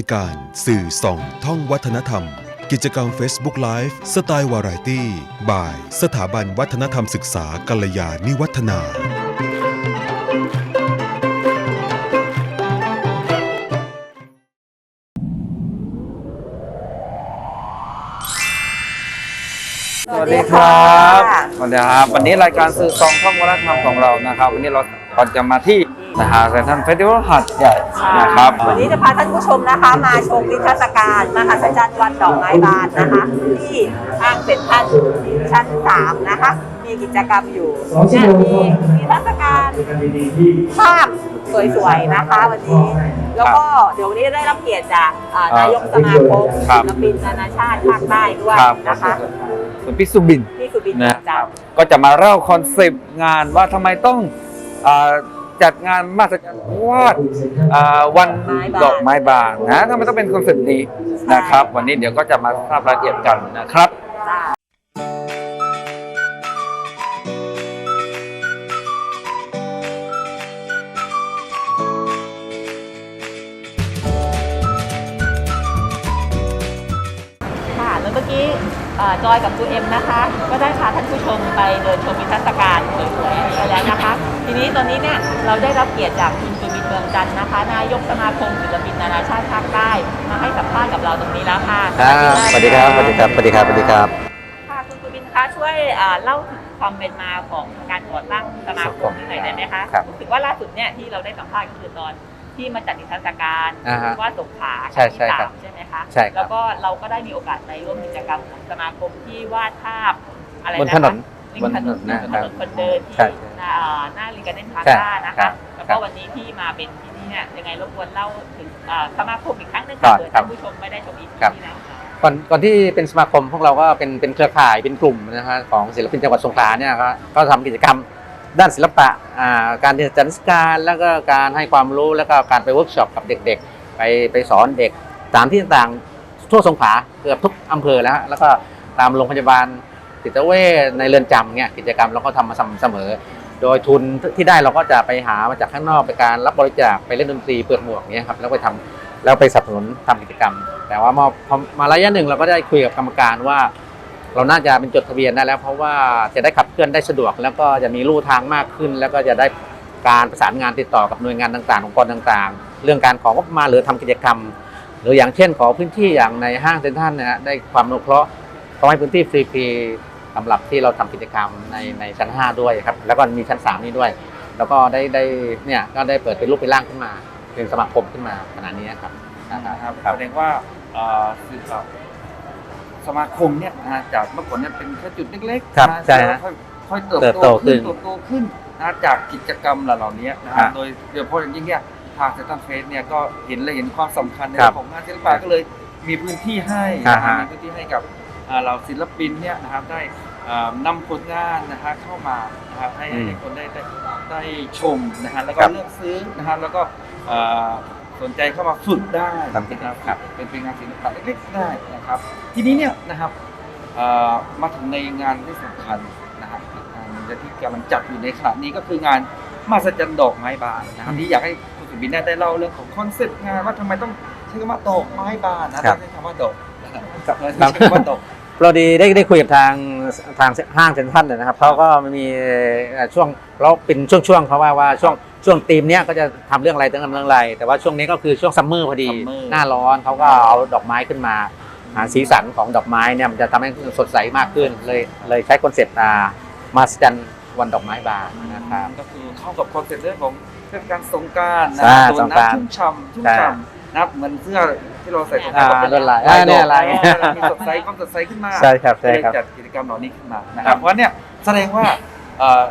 รายการสื่อส่องท่องวัฒนธรรม กิจกรรม Facebook Live สไตล์วาไรตี้บ่าย สถาบันวัฒนธรรมศึกษากัลยาณิวัฒนา สวัสดีครับสวัสดีครับ วันนี้รายการสื่อซองท่องวัฒนธรรมของเรานะครับ วันนี้เราก็จะมาที่ นะฮะเซนทรัลเฟสติวัลหัดใหญ่นะครับวันนี้จะพาท่านผู้ชมนะคะมาชมนิทรรศการมหัศจรรย์วันดอกไม้บานนะคะ ที่ห้างเซ็นทรัลชั้น 3 นะคะ มีกิจกรรมอยู่เนี่ยมีนิทรรศการภาพสวยๆนะคะวันนี้ แล้วก็เดี๋ยววันนี้ได้รับเกียรติจากอ่านายกสมาคมครับศิลปินนานาชาติภาคใต้ด้วยครับนะคะคุณพี่สุบินพี่สุบินนะจันทร์ก็จะมาเล่าคอนเซปต์งานว่าทำไมต้องอ่า จัดงานมาสจรรย์วาดอ่าวันดอกไม้บานนะทำไมต้องเป็นคอนเซปต์นี้นะครับ วันนี้เดี๋ยวก็จะมาทราบรายละเอียดกันนะครับจ้าค่ะแล้วเมื่อกี้เอ่อจอยกับตูเอ็มนะคะ ก็ได้พาท่านผู้ชมไปเดินชมนิทรรศการสวยๆไปแล้วนะคะ ทีนี้ตอนนี้เนี่ยเราได้รับเกียรติจากคุณสุบินเมืองจันทร์นะคะ นายกสมาคมศิลปินนานาชาติภาคใต้มาให้สัมภาษณ์กับเราตรงนี้แล้วค่ะครับสวัสดีครับสวัสดีครับสวัสดีครับสวัสดีครับค่ะคุณสุบินคะช่วยอ่าเล่าถึงความเป็นมาของการก่อตั้งสมาคมนี้หน่อยได้ไหมคะครับถือว่าล่าสุดเนี่ยที่เราได้สัมภาษณ์ก็คือตอนที่มาจัดนิทรรศการอ่าฮะว่าสงขลาใช่ที่ใช่สาครัมบใช่ไหมคะใช่ครับแล้วก็เราก็ได้มีโอกาสไปร่วมกิจกรรมของสมาคมที่วาดภาพอะไรบนนะถนนริมถนน บนถนนนะถครันบนคนเดินที่ใช่หน้าอ่าหน้าลิงการ์เด้นพาใช่ซ่านะครัคะบแล้วครัก็บวันนี้ที่มาเป็นที่นี่เนี่ยยังไงรบกวนเล่าถึงอ่าสมาคมอีกครั้งหนึงก่ค่ะอนเผื่อครัท่าบนผู้ชมไม่ได้ชมอีกครับที่แล้วค่ะก่อนก่อนที่เป็นสมาคมพวกเราก็เป็นเป็นเครือข่ายเป็นกลุ่มนะฮะของศิลปินจังหวัดสงขลาเนี่ยก็ก็ทำกิจกรรมด้านศิลปะอ่าการจัดนิทรรศการแล้วก็การให้ความรู้แล้วก็การไปเวิร์กช็อปกับเด็กๆ ไปไปสอนเด็กตามที่ต่างๆทั่วสงขลาเกือบทุกอำเภอแล้วฮะแล้วก็ตามโรงพยาบาล จิตเวชในเรือนจำเนี่ยกิจกรรมเราก็ทำมาสม่ำเสมอ โดยทุนที่ได้เราก็จะไปหามาจากข้างนอกไปการรับบริจาคไปเล่นดนตรีเปิดหมวกเนี้ยครับแล้วไปทำแล้วไปสนับสนุนทำกิจกรรม แต่ว่ามาพอมาระยะหนึ่งเราก็ได้คุยกับกรรมการว่า เราน่าจะเป็นจดทะเบียนได้แล้ว เพราะว่าจะได้ขับเคลื่อนได้สะดวก แล้วก็จะมีลู่ทางมากขึ้น แล้วก็จะได้การประสานงานติดต่อกับหน่วยงานต่างๆองค์กรต่างๆ เรื่องการของงบประมาณหรือทำกิจกรรม หรืออย่างเช่นขอพื้นที่อย่างในห้างเซ็นทรัลนะฮะได้ความอนุเคราะห์เขาให้พื้นที่ฟรีๆ สำหรับที่เราทำกิจกรรมในในชั้น 5 ด้วยครับ แล้วก็มีชั้น 3 นี้ด้วย แล้วก็ได้ได้เนี่ยก็ได้เปิดเป็นรูปเป็นร่างขึ้นมาเป็นสมาคมขึ้นมาขนาดนี้ครับนะครับครับแสดงว่าเอ่อสื่อกับสมาคมเนี่ยนะจากเมื่อก่อนเนี่ยเป็นแค่จุดเล็กๆครับนะใช่ฮะค่อยค่อยเติบเติบโตโตขึ้ขึ้นนเติบโตขึ้นนะจากกิจกรรมเหล่านี้นะครัฮะบโดยโดยเฉพาะอย่างยิ่งเนี่ยทางเซนตันเฟสเนี่ยก็เห็นเลยเห็นความสำคัญในครัเรื่อบงของงานศิลปะก็เลยมีพื้นที่ให้อ่านะฮะมีพื้นที่ให้กับอ่า เราศิลปินเนี่ยนะครับได้อ่านำผลงานนะฮะเข้ามานะครับให้ให้คนได้ได้ได้ชมนะฮะแล้วก็ครับเลือกซื้อนะฮะแล้วก็อ่าสนใจเข้ามาฝึกได้ครับนะครับครับเป็นเป็นงานศิลปะเล็กๆได้นะครับ ทีนี้เนี่ยนะครับเอ่อมาถึงในงานที่สำคัญนะครับอีกงานหนึงที่กำลังจัดอยู่ในขณะนี้ก็คืองานมหัศจรรย์ดอกไม้บานนะครับที่อยากให้คุณสุบินเนี่ยได้เล่าเรื่องของคอนเซ็ปต์งานว่าทำไมต้องใช้คำว่าดอกไม้บานนะครับ ไม่ใช้คำว่าดอกนะครับครับใช้คำว่าดอก เราดีได้ได้คุยกับทางทางห้างเซ็นทรัลเลยนะครับเขาก็มีเอ่อช่วงเราเป็นช่วงๆเขาว่าว่าช่วงช่วงธีมเนี้ยก็จะทำเรื่องอะไรเรื่องเรื่องอะไร แต่ว่าช่วงนี้ก็คือช่วงซัมเมอร์พอดี Summer หน้าร้อนเขาก็เอาดอกไม้ขึ้นมาหาสีสันของดอกไม้เนี่ยมันจะทำให้สดใสมากขึ้นเลยเลยใช้คอนเซ็ปต์มามาสจันวันดอกไม้บานนะครับก็คือเข้ากับคอนเซ็ปต์เรื่องของเทศกาลสงกรารนะอ่าโดนสงกรานต์น้ำชุ่มฉ่ำชุ่มใช่ฉ่ำ นะครับเหมือนเสื้อที่เราใส่สงกอ่ารานต์ก็เป็นลวดลายลายอ่าเนี่ยลายดอกมีสดใสความสดใสขึ้นมาใช่ครับใช่ครับก็เลยจัดกิจกรรมเหล่านี้ขึ้นมานะคครัรับบ เพราะเนี่ยแสดงว่าเอ่อ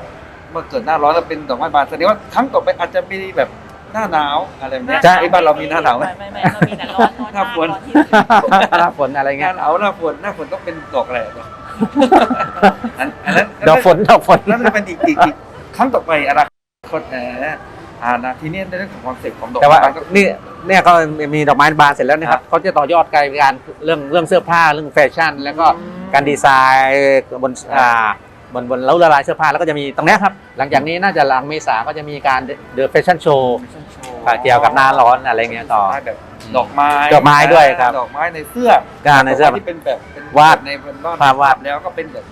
เมื่อเกิดหน้าร้อนแล้วเป็นดอกไม้บานแสดงว่าครั้งต่อไปอาจจะมีแบบหน้าหนาวอะไรแบบเนี้ยใช่ ไอ้บ้านเรามีหน้าหนาวไหม ไม่ไม่เรามีแต่ร้อนร้อนหน้าฝน ร้อที่หน้าฝนอะไรหเงี้น้าย หนาวหน้าฝนหน้าฝนต้องเป็นดอกอะไรอะอันอันนั้นดอกฝนดอกฝน นั่นจะเป็นอีกอีกอีกครั้งต่อไปอนาคตเออ อ่านะทีนี้ในเรื่องของคอนเซ็ปต์ของดอกแต่ว่าไม้ก็ นี่เนี่ยเขามีดอกไม้บานเสร็จแล้วนะคครัรับบเขาจะต่อยอดกลายเป็นการเรื่องเรื่องเสื้อผ้าเรื่องแฟชั่น แล้วก็การดีไซน์บนอ่าบนบนแล้วละลายเสื้อผ้าแล้วก็จะมีตรงเนี้ยครับ หลังจากนี้น่าจะหลังเมษาก็จะมีการเดอะแฟชั่นโชว์เกี่ยวกับหน้าร้อนอะไรเงี้ยต่อ แบบดอกไม้ดอกไม้ด้วยครับดอกไม้ในเสื้อการในเสื้อดกไม้ที่เป็นแบบเป็นวาดในเป็นวาดภาพวาด แล้วก็เป็นแบบ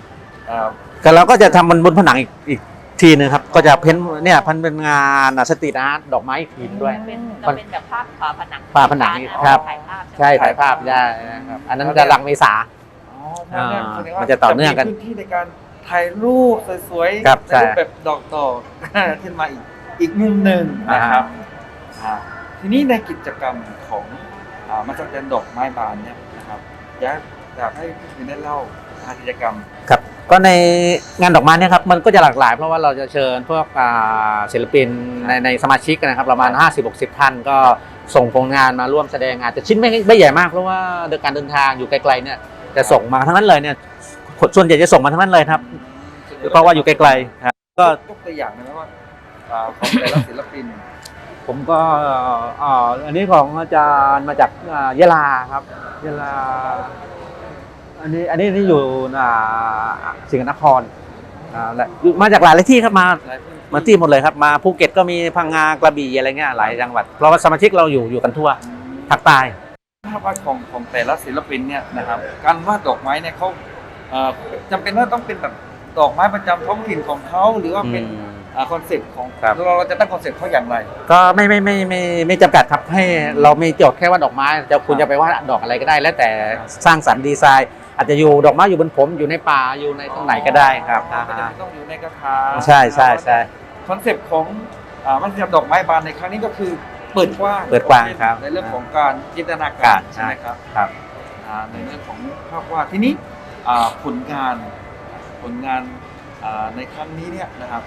เอ่อก็เราก็จะทำบนบนผนังอีกอีก ทีนึงครับก็จะเพ้นท์เนี่ยพันเป็นงานสตรีทอาร์ตดอกไม้อีกทีนึงด้วย เป็นจะเป็นแบบภาพฝาผนังฝาผนังนะะครับ ถ่ายภาพใช่ถ่ายภาพได้นะครับอันนั้นจะหลังเมษา อ๋อเพราะงั้นอ่าแสดงว่ามันจะต่อเนื่องกันมีพื้นที่ในการถ่ายรูปสวยๆครับในใช่รูปแบบดอกต่อ ขึ้นมาอีกอีกมุมหนึ่งนะครับอ่าทีนี้ในกิจกรรมของอ่ามาจากรดอกไม้บานเนี่ยนะครับอยากอยากให้พี่พินได้เล่าอ่ากิจกรรม ครับ ก็ในงานดอกไม้เนี่ยครับมันก็จะหลากหลาย เพราะว่าเราจะเชิญพวกอ่าศิลปินในในสมาชิกนะครับประมาณ 50-60 ท่านก็ส่งผลงานมาร่วมแสดงอาจจะชิ้นไม่ไม่ใหญ่มากเพราะว่าเดินการเดินทางอยู่ไกลๆเนี่ยจะส่งมาทั้งนั้นเลยเนี่ยส่วนใหญ่จะส่งมาทั้งนั้นเลยครับ เพราะว่าอยู่ไกลๆครับก็ยกตัวอย่างหนะว่าอ่าของแต่ละศิลปิน ผมก็อ่าอันนี้ของอาจารย์มาจากอ่ายะลาครับยะลา อันนี้อันนี้ที่อยู่อ่าสิงห์นครอ่าและอยู่มาจากหลายหลายที่ครับมาหลายพื้นมาที่หมดเลยครับมาภูเก็ตก็มีพังงากระบี่อะไรเงี้ยหลายจังหวัด เพราะว่าสมาชิกเราอยู่อยู่กันทั่วภาคใต้ภาพวาดของของแต่ละศิลปินเนี่ยนะครับการวาดดอกไม้เนี่ยเขาเอ่อจำเป็นว่าต้องเป็นแบบดอกไม้ประจำท้องถิ่นของเขาหรือว่าเป็นคอนเซ็ปต์ของครับ เราเราจะตั้งคอนเซ็ปต์เขาอย่างไร ก็ไม่ไม่ไม่ไม่ไม่ไม่จำกัดครับให้เราไม่โจทย์แค่ว่าดอกไม้จะคุณจะไปวาดดอกอะไรก็ได้ แล้วแต่สร้างสรรค์ดีไซน์ อาจจะอยู่ดอกไม้อยู่บนผมอยู่ในป่าอยู่ในตรงไหนก็ได้ครับไม่อ่าจำเป็นต้องอยู่ในกระถางใช่ใช่ใช่ คอนเซ็ปต์ของอ่ามันจะดอกไม้บานในครั้งนี้ก็คือเปิดกว้างเปิดกว้างครับในเรื่องของการจินตนาการการใช่ไหมครับครับ อ่าในเรื่องของภาพวาดทีนี้อ่าผลงานผลงานอ่าในครั้งนี้เนี่ยนะครับ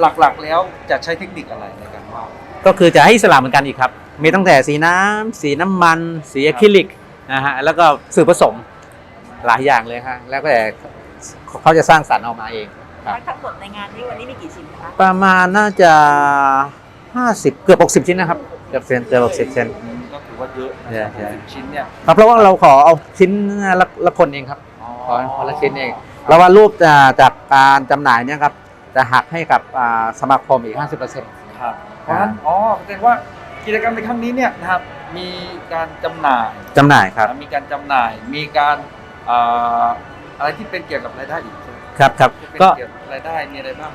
หลักๆแล้วจะใช้เทคนิคอะไรในการวาด ก็คือจะให้อิสลามเหมือนกันอีกครับ มีตั้งแต่สีน้ำสีน้ำมัน สีอะคริลิกนะฮะแล้วก็สื่อผสม หลายอย่างเลยฮะแล้วก็แต่เขาจะสร้างสรรค์ออกมาเอง ครับ ทั้งหมดในงานนี้วันนี้มีกี่ชิ้นคะประมาณน่าจะ 50 เกือบ60 ชิ้นนะครับเกือบเซนเกือบ60เซน อืมก็ถือว่าเยอะนะใช่ครับใช่สิบชิ้นเนี่ยครับเพราะว่าเราขอเอาชิ้นละละคนเองครับอ๋อขอคนละชิ้นเองแล้วว่ารูปจะจากการจำหน่ายเนี่ยครับจะหักให้กับอ่าสมาคมอีก 50%ครับเพราะฉะนั้นอ๋อแสดงว่ากิจกรรมในครั้งนี้เนี่ยนะครับมีการจำหน่ายจำหน่ายครับ มีการจำหน่าย มีการ อ่าอะไรที่เป็นเกี่ยวกับรายได้อีกใช่ไหมครับครับที่เป็นก็เกี่ยวกับรายได้มีอะไรบ้าง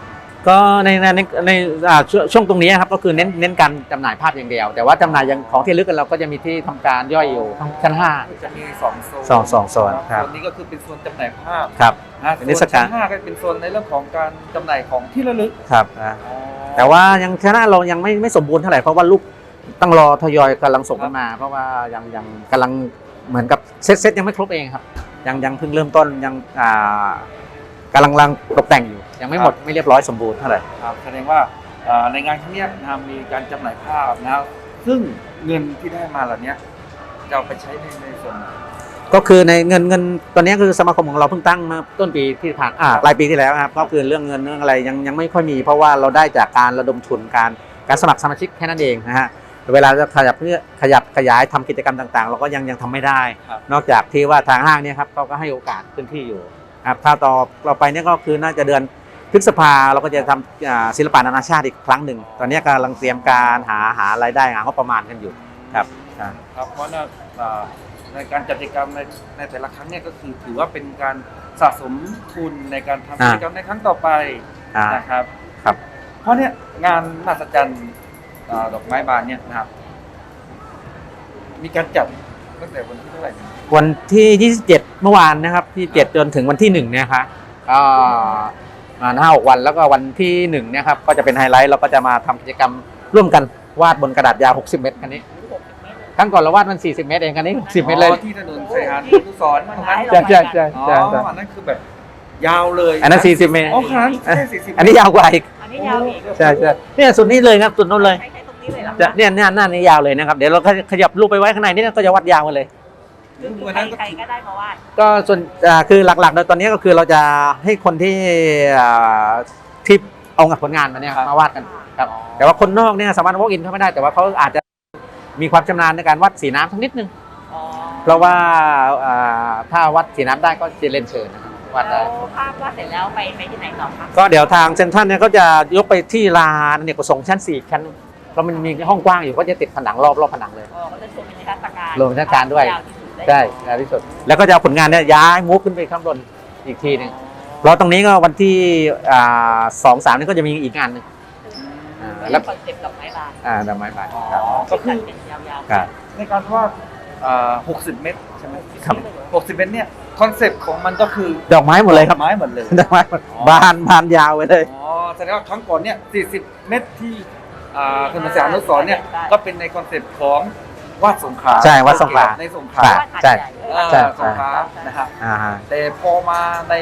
ก็ในในในในอ่าช่วงช่วงตรงนี้ครับก็คือเน้นเน้นการจำหน่ายภาพอย่างเดียว แต่ว่าจำหน่ายอย่างของที่ลึกกันเราก็จะมีที่ทำการย่อยอยู่ทั้งชั้น จะมีสองโซนสองสองโซนครับ โซนนี้ก็คือเป็นโซนจำหน่ายภาพ5ครับ นะเป็นนิทรรศการโซนชั้นห้าก็เป็นโซนในเรื่องของการจำหน่ายของที่ระลึกครับอ่าอ๋อแต่ว่ายังชนะเรายังไม่ไม่สมบูรณ์เท่าไหร่เพราะว่าลูกต้องรอทยอยกำลังส่งกันมา เพราะว่ายังยังกำลังเหมือนกับเซตเซตยังไม่ครบเองครับ ยังยังเพิ่งเริ่มต้นยังอ่ากำลังลังตกแต่งอยู่ ยังไม่หมดไม่เรียบร้อยสมบูรณ์เท่าไหร่ครับแสดงว่าอ่าในงานครั้งเนี้ยนะครับมีการจำหน่ายภาพนะครับซึ่งเงินที่ได้มาเหล่านี้จะเอาไปใช้ในในส่วนไหนก็คือในเงินเงินตอนนี้คือสมาคมของเราเพิ่งตั้งมาต้นปีที่ผ่านอ่าปลายปีที่แล้วครับก็คือเรื่องเงินเรื่องอะไรยังยังไม่ค่อยมี เพราะว่าเราได้จากการระดมทุนการการสมัครสมาชิกแค่นั้นเองนะฮะ เวลาจะขยับเพื่อขยับขยายทำกิจกรรมต่างๆ เราก็ยังยังทำไม่ได้ครับนอกจากที่ว่าทางห้างเนี่ยครับเขาก็ให้โอกาสพื้นที่อยู่ครับถ้าต่อเราไปเนี่ยก็คือน่าจะเดือนพฤษภาเราก็จะทำอ่าศิลปะนานาชาติอีกครั้งหนึ่ง ตอนนี้กำลังเตรียมการหาหารายได้หางบประมาณกันอยู่ครับอ่าครับเพราะว่าอ่าในการจัดกิจกรรมในในแต่ละครั้งเนี่ยก็คือถือว่าเป็นการสะสมทุนในการทำอ่ากิจกรรมในครั้งต่อไปอ่านะครับครับ เพราะเนี่ยงานมหัศจรรย์ อ่าดอกไม้บานเนี่ยนะครับ มีการจัดตั้งแต่วันที่เท่าไหร่นะวันที่ 27 เมื่อวานนะครับที่7จนถึงวันที่1เนี่ยครับก็ประมาณห้าหกวันแล้วก็วันที่1เนี่ยครับก็จะเป็นไฮไลท์เราก็จะมาทำกิจกรรมร่วมกันวาดบนกระดาษยาว 60 เมตรคันนี้ครั้งก่อนเราวาดมัน 40 เมตรเองคันนี้ 60 เมตรเลยอ๋อที่ถนนสายหานผู้สอนตรงนั้นใช่ใช่ใช่อ๋อใช่ใช่อันนั้นคือแบบ ยาวเลยอันนั้น 40 เมตร อ๋อขนาดนั้นแค่สี่สิบอันนี้ยาวกว่าอีกอันนี้ยาวอีกใช่ใช่เนี่ยสุดนี้เลยครับสุดนู้นเลย ใช้ใช้ตรง นี้เลยเหรอจะเนี่ยเนี่ยหน้านี้ยาวเลยนะครับ เดี๋ยวเราขยับรูปไปไว้ข้างในนี่ก็จะวัดยาวมาเลย คือใครใครก็ได้มาวาดก็ส่วนอ่าคือหลักๆโดยตอนนี้ก็คือเราจะให้คนที่อ่าที่เอาผลงานมาเนี่ยมาวาดกันครับแต่ว่าคนนอกเนี่ยสามารถ walk in เข้าไม่ได้แต่ว่าเขาอาจจะมีความชำนาญในการวัดสีน้ำสักนิดนึง อ๋อเพราะว่าอ่าถ้าวัดสีน้ำได้ก็จะเรียนเชิญนะครับวัดได้ แล้วภาพวาดเสร็จแล้วไปไปที่ไหนต่อคะก็เดี๋ยวทางเซนทรัลเนี่ยก็จะยกไปที่ลานเนี่ยกสงฆ์ชั้น 4 ชั้น เพราะมันมีห้องกว้างอยู่ก็จะติดผนังรอบรอบผนังเลยอ๋อก็จะชมเป็นนิทรรศกรวมเทศกาลด้วยยาวที่สุดได้ใช่ยาวที่สุด แล้วก็จะเอาผลงานเนี่ยย้ายมูฟขึ้นไปข้างบนอีกทีหนึงเพราะตรงนี้ก็วันที่อ่าสองสามนี่ก็จะมีอีกงานหนึงอ่าแล้แล้ววคอนเซ็ปต์ดอกไม้บานอ่าดอกไม้บานอ๋อครับก็คือเป็นยาวๆครับในการวาดอ่า60เมตรใช่ไหมครับ60เมตรเนี่ยคอนเซปต์ของมันก็คือดอกไม้หมดเลยครับไม้หมดเลยดอกไม้หมดบานบานยาวไปเลยอ๋อแสดงว่าครั้งก่อนเนี่ย40เมตรที่ อ่าถนนสยามอนุสรณ์เนี่ยก็เป็นในคอนเซปต์ของวาดสงขลาใช่วาดสงขลา ในสงขลาครับใช่ เอ่อใช่ สงขลานะครับอ่าฮะ แต่พอมาใน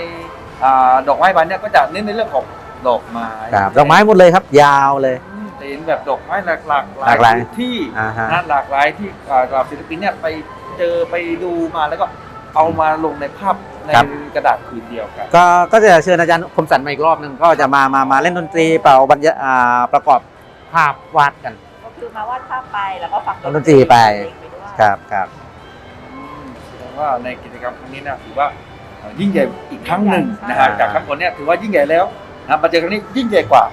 อ่าดอกไม้บานเนี่ยก็จะเน้นในเรื่องของดอกไม้ครับดอกไม้หมดเลยครับ ยาวเลย อืมเห็นแบบดอกไม้หลากหลากหลากหลายที่อ่าฮะ นะหลากหลายที่อ่าเหล่าศิลปินเนี่ยไปเจอไปดูมาแล้วก็เอามาลงในภาพในกระดาษผืนเดียวกัน ก็ก็จะเชิญอาจารย์คมสันมาอีกรอบหนึ่งก็จะมามามาเล่นดนตรีเป่าบรรยาอ่าประกอบ ภาพวาดกัน ก็คือมาวาดภาพไปแล้วก็ฟังดนตรีไปด้วยครับครับอืมแสดงว่าในกิจกรรมครั้งนี้นะถือว่าเอ่อยิ่งใหญ่อีกครั้งหนึ่งนะฮะจากครั้งก่อนเนี่ยถือว่ายิ่งใหญ่แล้วนะมาเจอครั้งนี้ยิ่งใหญ่กว่า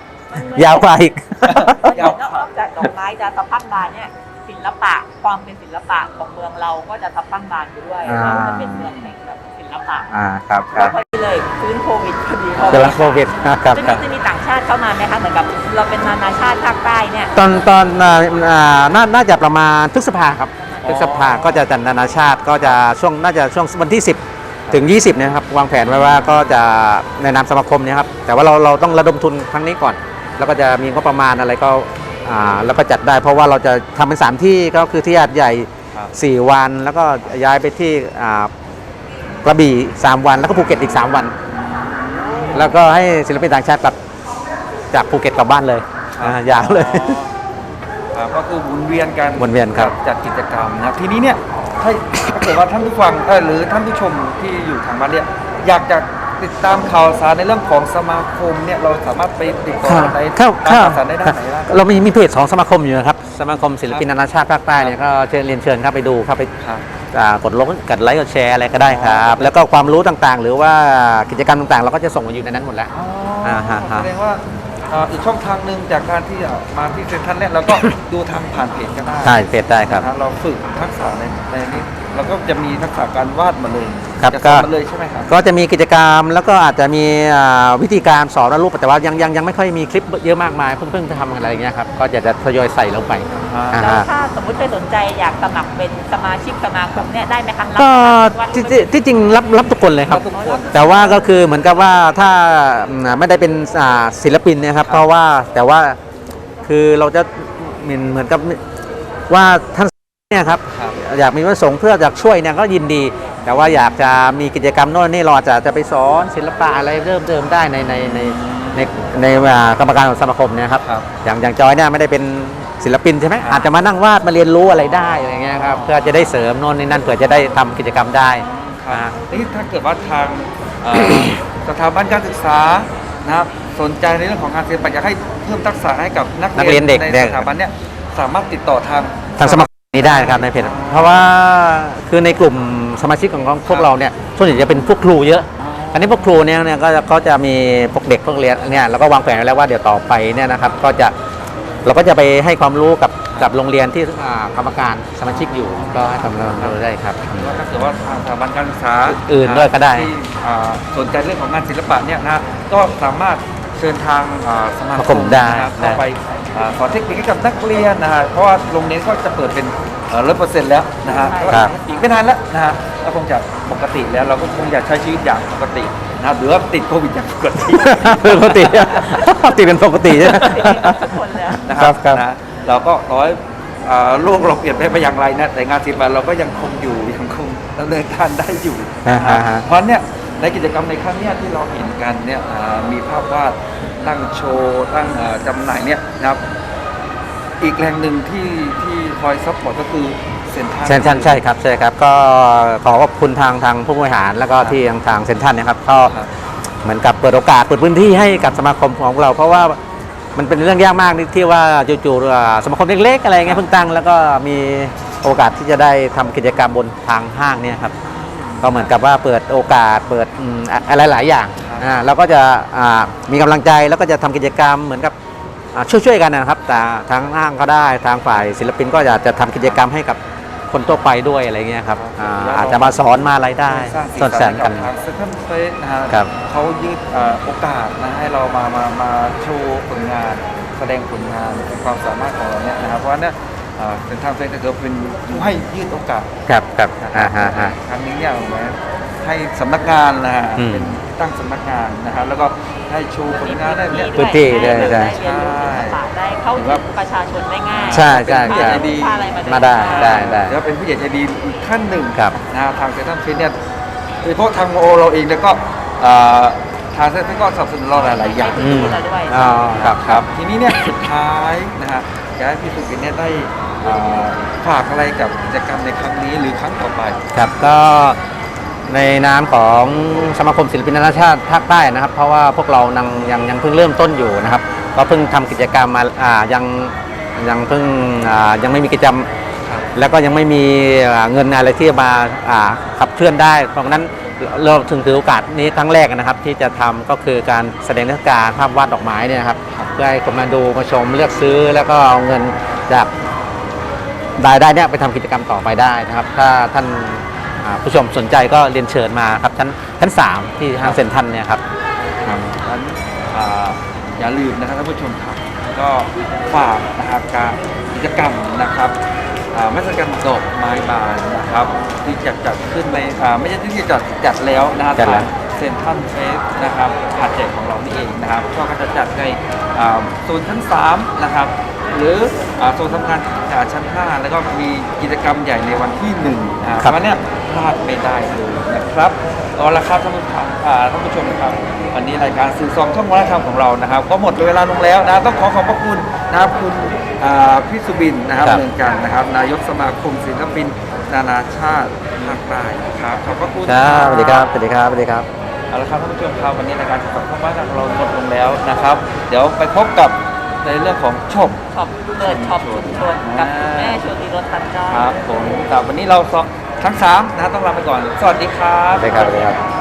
ยาวกว่าอีกนอกนอกจากดอกไม้จะสะพรังบานเนี่ยศิลปะความเป็นศิลปะของเมืองเราก็จะสะพรังบานอยู่ด้วยอ่า เราจะเป็นเมืองแห่ง แบบศิลปะอ่าครับคแล้รัวบพอดีเลยพื้นโควิดพอดีกำลังโควิดครับจะคมีรับ จะมีต่างชาติเข้ามาไหมคะเหมือนกับเราเป็นนานาชาติภาคใต้เนี่ย ตอนตอนอ่าอ่าน่าน่าจะประมาณพฤษภาครับอ๋อพฤษภาก็จะจัดนานาชาติก็จะช่วงน่าจะช่วงวันที่ 10 ถึง 20เนะครับวางแผนไว้ว่าก็จะในนามสมาคมเนี่ยครับแต่ว่าเราเราต้องระดมทุนครั้งนี้ก่อน แล้วก็จะมีงบประมาณอะไรก็อ่าแล้วก็จัดได้ เพราะว่าเราจะทำเป็นสามที่ก็คือที่หาดใหญ่ ครับ4 วัน แล้วก็ย้ายไปที่อ่า กระบี่ 3 วันแล้วก็ภูเก็ตอีก 3 วัน แล้วก็ให้ศิลปินต่างชาติกลับจากภูเก็ตกลับบ้านเลยอ่ายาวเลยอ๋อครับก็คือหมุนเวียนกันหมุนเวียนครับ จัดกิจกรรมนะครับทีนี้เนี่ยถ้าถ้าเกิดว่าท่านผู้ฟังเอ่อหรือท่านผู้ชมที่อยู่ทางบ้านเนี่ยอยากจะติดตามข่าวสารในเรื่องของสมาคมเนี่ยเราสามารถไปติดต่อในครับตามครับข่าวสารได้ด้านไหนบ้าง เรามีมีเพจของสมาคมอยู่นะครับ สมาคมศิลปินนานาชาติภาคใต้เนี่ยก็เชิญเรียนเชิญเข้าไปดูเข้าไปครับอ่า กดลงกดไลค์กดแชร์อะไรก็ได้ครับ แล้วก็ความรู้ต่างๆ หรือว่ากิจกรรมต่างๆ เราก็จะส่งมาอยู่ในนั้นหมดแล้วอ๋อฮะฮะ แสดงว่าเอ่ออีกช่องทางหนึ่งจากการที่มาที่เซ็นทรัลเนี่ยเราก็ ดูทางผ่านเพจก็ได้ใช่เพจได้ครับ นะเราฝึกทักษะในในนี้ เราก็จะมีทักษะการวาดมาเลยครับจะก็สอนมาเลยใช่ไหมครับ ก็จะมีกิจกรรมแล้วก็อาจจะมีอ่าวิธีการสอนวาดรูปแต่ว่ายังยังยังไม่ค่อยมีคลิปเยอะมากมายเพิ่งเพิ่งทำอะไรอย่างเงี้ยครับก็จะจะทยอยใส่ลงไปอ่าอ่าแล้วฮะถ้าสมมติใครสนใจอยากสมัครเป็นสมาชิกสมาคมเนี่ยได้ไหมคะรับก็วาดรูที่ปที่ที่จริงรับรับทุกคนเลยครับ รับทุกคน แต่ว่าก็คือเหมือนกับว่าถ้าอืมไม่ได้เป็นอ่าศิลปินเนะครับ เพราะว่าแต่ว่าคือเราจะเหมือนเหมือนกับว่าท่านเนี่ยครับครับ อยากมีประสงค์เพื่ออยากช่วยเนี่ยก็ยินดี แต่ว่าอยากจะมีกิจกรรมโน่นนี่เราอาจจะจะไปสอนศิลปะอะไรเริ่มเติมได้ในในในในในอ่ากรรมการของสมาคมเนี่ยครับครับอย่างอย่างจอยเนี่ยไม่ได้เป็นศิลปินใช่ไหมครับอาจจะมานั่งวาดมาเรียนรู้อะไรได้อะไรเงี้ยครับเพื่อจะได้เสริมโน่นนี่นั่นเผื่อจะได้ทำกิจกรรมได้ครับนี่ถ้าเกิดว่าทางเอ่อสถาบันการศึกษานะครับสนใจในเรื่องของงานศิลปะอยากให้เพิ่มทักษะให้กับนักนักเรียนเด็กในเด็กสถาบันเนี่ยสามารถติดต่อทางทางสมาคม นี้ได้ครับในเพจเพราะว่าคือในกลุ่มสมาชิกของพวกเราเนี่ยส่วนใหญ่จะเป็นพวกครูเยอะ อันนี้พวกครูเนี่ยเนี่ยก็จะก็จะมีพวกเด็กพวกเรียนเนี่ยเราก็วางแผนไว้แล้วว่าเดี๋ยวต่อไปเนี่ยนะครับก็จะเราก็จะไปให้ความรู้กับกับโรงเรียนที่อ่ากรรมการสมาชิกอยู่ก็ให้ความรู้ได้ครับว่าถ้าเกิดว่าทางสถาบันการศึกษาอื่นด้วยก็ได้ ที่อ่าสนใจเรื่องของงานศิลปะเนี่ยนะก็สามารถเชิญทางอ่าสมาสมาคคมมได้ นะครับได้เข้าไปอ่า สอนเทคนิคให้กับนักเรียนนะฮะเพราะว่าโรงเรียนก็จะเปิดเป็นร้อยเปอร์เซ็นต์แล้วนะฮะครับ อีกไม่นานแล้วนะฮะก็คงจะปกติแล้วเราก็คงอยากใช้ชีวิตอย่างปกตินะครับหรือว่าติดโควิดอย่างปกติปกติปกติเป็นปกติใช่ไหมทุกคนเลยนะคครัรับบครับนะเราก็ต่อให้อ่าโลกเราเปลี่ยนไปไปอย่างไรนะแต่งานศิลปะเราก็ยังคงอยู่ยังคงดำเนินการได้อยู่นะฮะอ่าฮะเพราะเนี่ยในกิจกรรมในครั้งเนี้ยที่เราเห็นกันเนี่ยอ่ามีภาพวาด ตั้งโชว์ตั้งอ่าจำหน่ายเนี่ยนะครับ อีกแรงหนึ่งที่ที่คอยซัพพอร์ตก็คือเซ็นทรัลเซนทรันใช่ครับใช่ครับก็ขอขอบคุณทางทางผู้บริหารแล้วก็ที่ทางทางเซนทรันนะครับก็ครับเหมือนกับเปิดโอกาสเปิดพื้นที่ให้กับสมาคมของเรา เพราะว่ามันเป็นเรื่องยากมากที่ว่าจู่ๆอ่าสมาคมเล็กๆอะไรเงี้ยเพิ่งตั้ง แล้วก็มีโอกาสที่จะได้ทำกิจกรรมบนทางห้างเนี่ยครับก็เหมือนกับว่าเปิดโอกาสเปิดอืมอะอะไรหลายอย่าง อ่าเราก็จะอ่ามีกำลังใจแล้วก็จะทำกิจกรรมเหมือนกับอ่าช่วยๆกันนะครับแต่ทางห้างก็ได้ทางฝ่ายศิลปินก็อยากจะทำกิจกรรมให้กับคนทั่วไปด้วยอะไรเงี้ยครับอ่าอาจจะมาสอนมาอะไรได้สร้างสีสนสัสันนให้กักันบทางเซ็นทรัลเฟสนะฮะครับเขายืดเอ่อโอกาสนะให้เรามามามาโชว์ผลงาน แสดงผลงานเป็นความสามารถของเราเนี่ยนะครับเพราะว่าเนี่ยเซ็นทรัลเฟสก็คือเป็นผู้ให้ยืดโอกาสครับครับนะคอ่ารับฮะฮะครั้งนี้เนี่ยเหมือนให้สำนักงานนะฮะอืมเป็น ตั้งสำนักงานนะครับแล้วก็ให้โชว์ผลงานได้เนี่ย พื้นที่ได้ได้ได้เรียนรู้ศิลปะได้เข้าถึงประชาชนได้ง่ายใช่ใช่เป็นผู้ใช่ใหญ่ดี พาอะไรมามาได้ ได้ได้ แล้วเป็นผู้ใหญ่ใจดีอีกขั้นหนึ่งครับนะฮะทางเซ็นทรัลเฟสเนี่ยโดยเฉพาะทางโอเราเองแล้วก็เอ่อทางเซ็นทรัลเฟสก็สนับสนุนเราหลาย ๆ อย่าง อืมเราด้วยอ๋อครับครับ ทีนี้เนี่ยสุดท้ายนะฮะอยากให้พี่สุกินเนี่ยได้เอ่อฝากอะไรกับกิจกรรมในครั้งนี้หรือครั้งต่อไป ครับก็ ในนามของสมาคมศิลปินนานาชาติภาคใต้นะครับ เพราะว่าพวกเรายังยังยังเพิ่งเริ่มต้นอยู่นะครับ ก็เพิ่งทำกิจกรรมมาอ่ายังยังเพิ่งอ่ายังไม่มีกิจกรรม แล้วก็ยังไม่มีเงินอะไรที่จะมาอ่าขับเคลื่อนได้ เพราะนั้นเราถึงถือโอกาสนี้ครั้งแรกนะครับ ที่จะทำก็คือการแสดงนิทรรศการภาพวาดดอกไม้เนี่ยครับเพื่อให้คนมาดูมาชมเลือกซื้อแล้วก็เอาเงินจากรายได้เนี่ยไปทำกิจกรรมต่อไปได้นะครับ ถ้าท่าน ผู้ชมสนใจก็เรียนเชิญมาครับชั้นชั้นสามที่ทางเซ็นทรัลเนี่ยครับ ครับงั้นอ่าอย่าลืมนะครับท่านผู้ชมครับ ก็ฝากนะครับการกิจกรรมนะครับอ่าไม่ใช่การดอกไม้บานนะครับที่จะจัดขึ้นในอ่าไม่ใช่ที่จะจัดจัดแล้วนะครับจัดแล้วทางเซ็นทรัลเฟสนะครับหัดใหญ่ของเรานี่เองนะครับ ก็จะจัดในอ่าโซนชั้น3นะครับ หรืออ่าโซนสำคัญอ่าชั้น 5 แล้วก็มีกิจกรรมใหญ่ในวันที่1นะครับเพราะฉะนั้นเนี่ย พลาดไม่ได้เลยนะครับเอาละครับท่านผู้ชมอ่าท่านผู้ชมนะครับวันนี้รายการสื่อซองช่องวัฒนธรรมของเรานะครับ ก็หมดเวลาลงแล้วนะต้องขอขอบพระคุณนะครับคุณอ่าพี่สุบินนะครับครับเมืองกันนะครับ นายกสมาคมศิลปินนานาชาติภาคใต้นะครับขอบพระคุณครับสวัสดีครับสวัสดีครับสวัสดีครับเอาละครับท่านผู้ชมครับวันนี้รายการสื่อซองช่องวัฒนธรรมของเราหมดลงแล้วนะครับ เดี๋ยวไปพบกับในเรื่องของช็อปช็อปเปิดช็อปชุมชนกับคุณแม่ชวนดีรถตัดจ้อยครับผมแต่วันนี้เราสอง ทั้งสามนะต้องลาไปก่อน สวัสดีครับสวัสดีครับสวัสดีครับ